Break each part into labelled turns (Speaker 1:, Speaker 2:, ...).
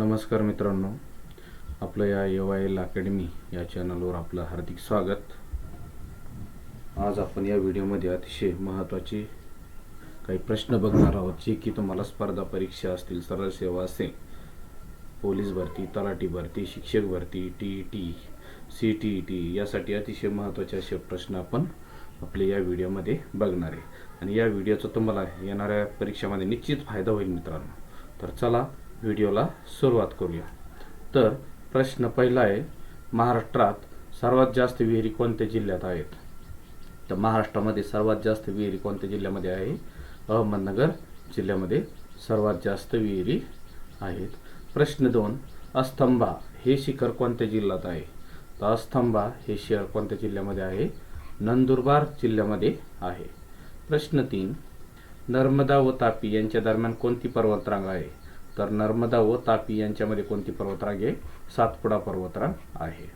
Speaker 1: नमस्कार मित्रांनो आपलं या एव एल अकॅडमी या चॅनलवर आपलं हार्दिक स्वागत. आज आपण या व्हिडिओमध्ये अतिशय महत्त्वाचे काही प्रश्न बघणार आहोत जे की तुम्हाला स्पर्धा परीक्षा असतील सरळ सेवा असेल पोलीस भरती तलाठी भरती शिक्षक भरती T E T C T E T यासाठी अतिशय महत्त्वाचे असे प्रश्न आपण आपल्या या व्हिडिओमध्ये बघणार आहे. आणि या व्हिडिओचा तुम्हाला येणाऱ्या परीक्षामध्ये निश्चित फायदा होईल मित्रांनो. तर चला व्हिडिओला सुरुवात करूया. तर प्रश्न पहिला आहे महाराष्ट्रात सर्वात जास्त विहिरी कोणत्या जिल्ह्यात आहेत? तर महाराष्ट्रामध्ये सर्वात जास्त विहिरी कोणत्या जिल्ह्यामध्ये आहे? अहमदनगर जिल्ह्यामध्ये सर्वात जास्त विहिरी आहेत. प्रश्न दोन अस्तंभा हे शिखर कोणत्या जिल्ह्यात आहे? तर अस्तंभा हे शहर कोणत्या जिल्ह्यामध्ये आहे? नंदुरबार जिल्ह्यामध्ये आहे. प्रश्न तीन नर्मदा व तापी यांच्या दरम्यान कोणती पर्वतरांग आहे? तर नर्मदा व तापी यांच्यामध्ये कोणती पर्वतरांग आहे? सातपुडा पर्वतरांग आहे.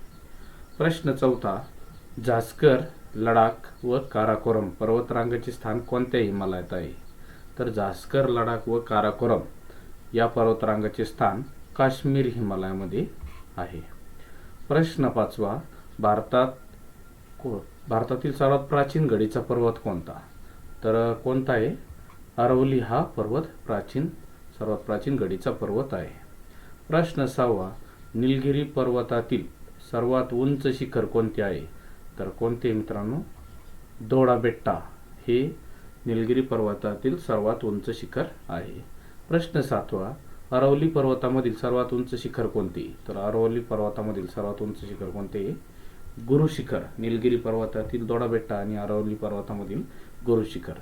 Speaker 1: प्रश्न चौथा झास्कर लडाख व काराकोरम पर्वतरांगाचे स्थान कोणत्या हिमालयात आहे? तर झास्कर लडाख व काराकोरम या पर्वतरांगाचे स्थान काश्मीर हिमालयामध्ये आहे. प्रश्न पाचवा भारतात को भारतातील सर्वात प्राचीन गडीचा पर्वत कोणता? तर कोणता आहे? अरवली हा पर्वत प्राचीन सर्वात प्राचीन गडीचा पर्वत आहे. प्रश्न सहावा निलगिरी पर्वतातील सर्वात उंच शिखर कोणते आहे? तर कोणते मित्रांनो? दोडा बेट्टा हे निलगिरी पर्वतातील सर्वात उंच शिखर आहे. प्रश्न सातवा अरवली पर्वतामधील सर्वात उंच शिखर कोणते? तर अरवली पर्वतामधील सर्वात उंच शिखर कोणते? गुरुशिखर निलगिरी पर्वतातील दोडाबेट्टा आणि अरवली पर्वतामधील गुरुशिखर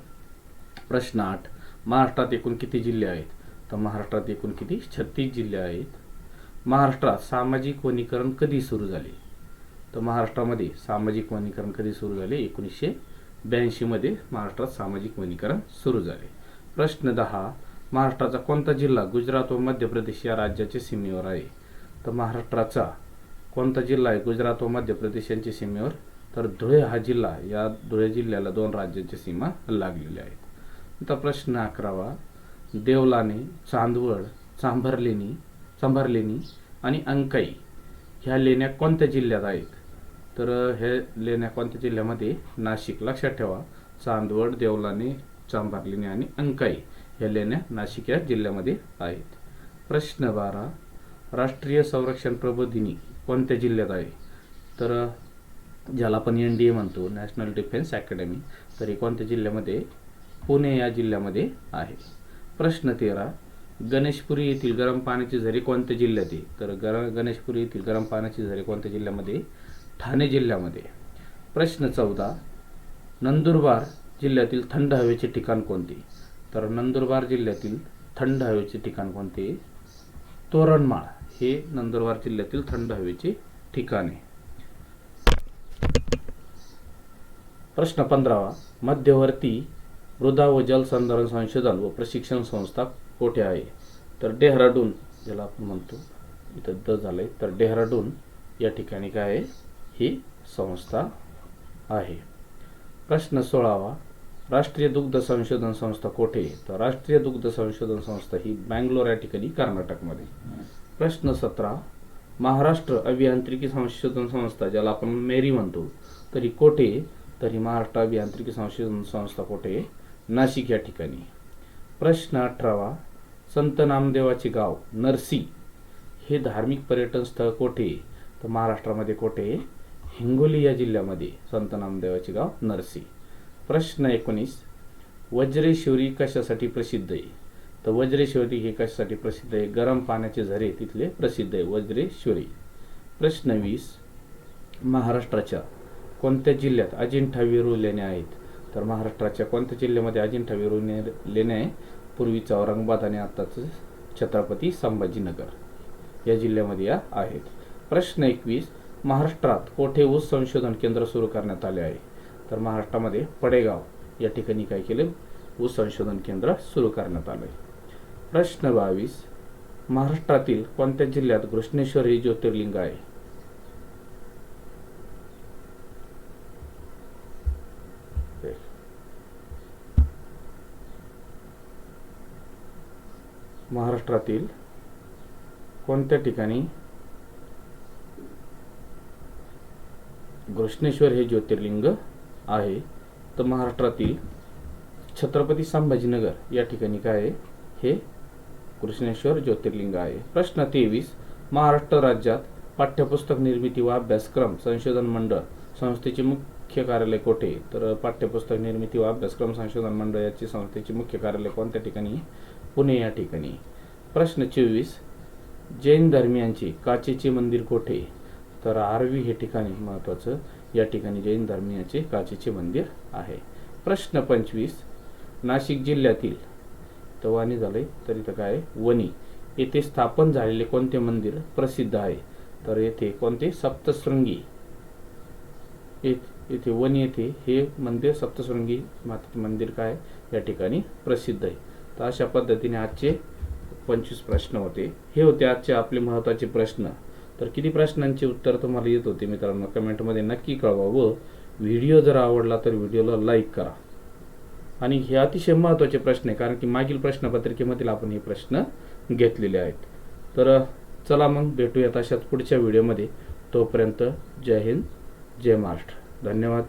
Speaker 1: प्रश्न आठ महाराष्ट्रात एकूण किती जिल्हे आहेत? तर महाराष्ट्रात एकूण किती? छत्तीस जिल्हे आहेत. महाराष्ट्रात सामाजिक वनीकरण कधी सुरू झाले? तर महाराष्ट्रामध्ये सामाजिक वनीकरण कधी सुरू झाले? एकोणीसशे ब्याऐंशीमध्ये महाराष्ट्रात सामाजिक वनीकरण सुरू झाले. प्रश्न दहा. महाराष्ट्राचा कोणता जिल्हा गुजरात व मध्य प्रदेश या राज्याच्या सीमेवर आहे? तर महाराष्ट्राचा कोणता जिल्हा आहे गुजरात व मध्य प्रदेश यांच्या सीमेवर? तर धुळे हा जिल्हा या धुळे जिल्ह्याला दोन राज्यांच्या सीमा लागलेल्या आहेत. आता प्रश्न अकरावा. देवलाने चांदवड चांभारलेणी चांभारलेणी आणि अंकाई ह्या लेण्या कोणत्या जिल्ह्यात आहेत? तर हे लेण्या कोणत्या जिल्ह्यामध्ये? नाशिक. लक्षात ठेवा. चांदवड देवलाने चांभारलेणी आणि अंकाई ह्या लेण्या नाशिक या जिल्ह्यामध्ये आहेत. प्रश्न बारा. राष्ट्रीय संरक्षण प्रबोधिनी कोणत्या जिल्ह्यात आहे? तर ज्याला आपण एन डी ए म्हणतो नॅशनल डिफेन्स अकॅडमी तर हे कोणत्या जिल्ह्यामध्ये? पुणे या जिल्ह्यामध्ये आहे. प्रश्न तेरा गणेशपुरी येथील गरम पाण्याची झरे कोणत्या जिल्ह्यात आहे? तर गर गणेशपुरी येथील गरम पाण्याची झरे कोणत्या जिल्ह्यामध्ये ठाणे जिल्ह्यामध्ये प्रश्न चौदा नंदुरबार जिल्ह्यातील थंड हवेचे ठिकाण कोणते? तर नंदुरबार जिल्ह्यातील थंड हवेचे ठिकाण कोणते? तोरणमाळ हे नंदुरबार जिल्ह्यातील थंड हवेचे ठिकाण आहे. प्रश्न पंधरावा मध्यवर्ती मृदा व जलसंधारण संशोधन व प्रशिक्षण संस्था कोठे आहे? तर डेहराडून ज्याला आपण म्हणतो इथं द झालंय. तर डेहराडून या ठिकाणी काय आहे? ही संस्था आहे. प्रश्न सोळावा. राष्ट्रीय दुग्ध संशोधन संस्था कोठे तर राष्ट्रीय दुग्ध संशोधन संस्था ही बँगलोर या ठिकाणी कर्नाटकमध्ये. प्रश्न सतरा. महाराष्ट्र अभियांत्रिकी संशोधन संस्था ज्याला आपण मेरी म्हणतो तरी कोठे? तरी महाराष्ट्र अभियांत्रिकी संशोधन संस्था कोठे आहे? नाशिक या ठिकाणी. प्रश्न अठरावा संत नामदेवाचे गाव नरसी हे धार्मिक पर्यटन स्थळ कोठे? तर महाराष्ट्रामध्ये कोठे? हिंगोली या जिल्ह्यामध्ये संत नामदेवाचे गाव नरसी. प्रश्न एकोणीस वज्रेश्वरी कशासाठी प्रसिद्ध आहे? तर वज्रेश्वरी हे कशासाठी प्रसिद्ध आहे? गरम पाण्याचे झरे तिथले प्रसिद्ध आहे वज्रेश्वरी. प्रश्न वीस महाराष्ट्राच्या कोणत्या जिल्ह्यात अजिंठा वेरूळ लेण्या आहेत? तर महाराष्ट्राच्या कोणत्या जिल्ह्यामध्ये अजिंठा वेरूळ ने- लेण्या आहे? पूर्वीचा औरंगाबाद आणि आत्ताचं छत्रपती संभाजीनगर या जिल्ह्यामध्ये या आहेत. प्रश्न एकवीस महाराष्ट्रात कोठे ऊस संशोधन केंद्र सुरू करण्यात आले आहे? तर महाराष्ट्रामध्ये पडेगाव या ठिकाणी काय केले? ऊस संशोधन केंद्र सुरू करण्यात आले. प्रश्न बावीस महाराष्ट्रातील कोणत्या जिल्ह्यात घृष्णेश्वर हे ज्योतिर्लिंग आहे? महाराष्ट्रातील कोणत्या ठिकाणी घृष्णेश्वर हे ज्योतिर्लिंग आहे? तर महाराष्ट्रातील छत्रपती संभाजीनगर या ठिकाणी काय आहे? हे कृष्णेश्वर ज्योतिर्लिंग आहे. प्रश्न तेवीस. महाराष्ट्र राज्यात पाठ्यपुस्तक निर्मिती व अभ्यासक्रम संशोधन मंडळ संस्थेचे मुख्य कार्यालय कोठे? तर पाठ्यपुस्तक निर्मिती व अभ्यासक्रम संशोधन मंडळ याची संस्थेचे मुख्य कार्यालय कोणत्या ठिकाणी? पुणे या ठिकाणी. प्रश्न चोवीस. जैन धर्मियांचे काचेचे मंदिर कोठे? तर आरवी हे ठिकाणी महत्त्वाचं या ठिकाणी जैन धर्मियांचे काचेचे मंदिर आहे. प्रश्न पंचवीस. नाशिक जिल्ह्यातील तवानी वाणी झाले तर इथं काय आहे? वणी. येथे स्थापन झालेले कोणते मंदिर प्रसिद्ध आहे? तर येथे कोणते? सप्तशृंगी. येथे वणी येथे हे मंदिर सप्तशृंगी मातेचे मंदिर काय? या ठिकाणी प्रसिद्ध आहे. तर अशा पद्धतीने आजचे पंचवीस प्रश्न होते. हे होते आजचे आपले महत्त्वाचे प्रश्न. तर किती प्रश्नांची उत्तर तुम्हाला येत होते मित्रांनो? कमेंटमध्ये नक्की कळवा व व्हिडिओ जर आवडला तर व्हिडिओला लाईक करा. आणि हे अतिशय महत्त्वाचे प्रश्न आहे कारण की मागील प्रश्नपत्रिकेमधील आपण हे प्रश्न घेतलेले आहेत. तर चला मग भेटूयात अशाच पुढच्या व्हिडिओमध्ये तोपर्यंत जय हिंद जय महाराष्ट्र. धन्यवाद.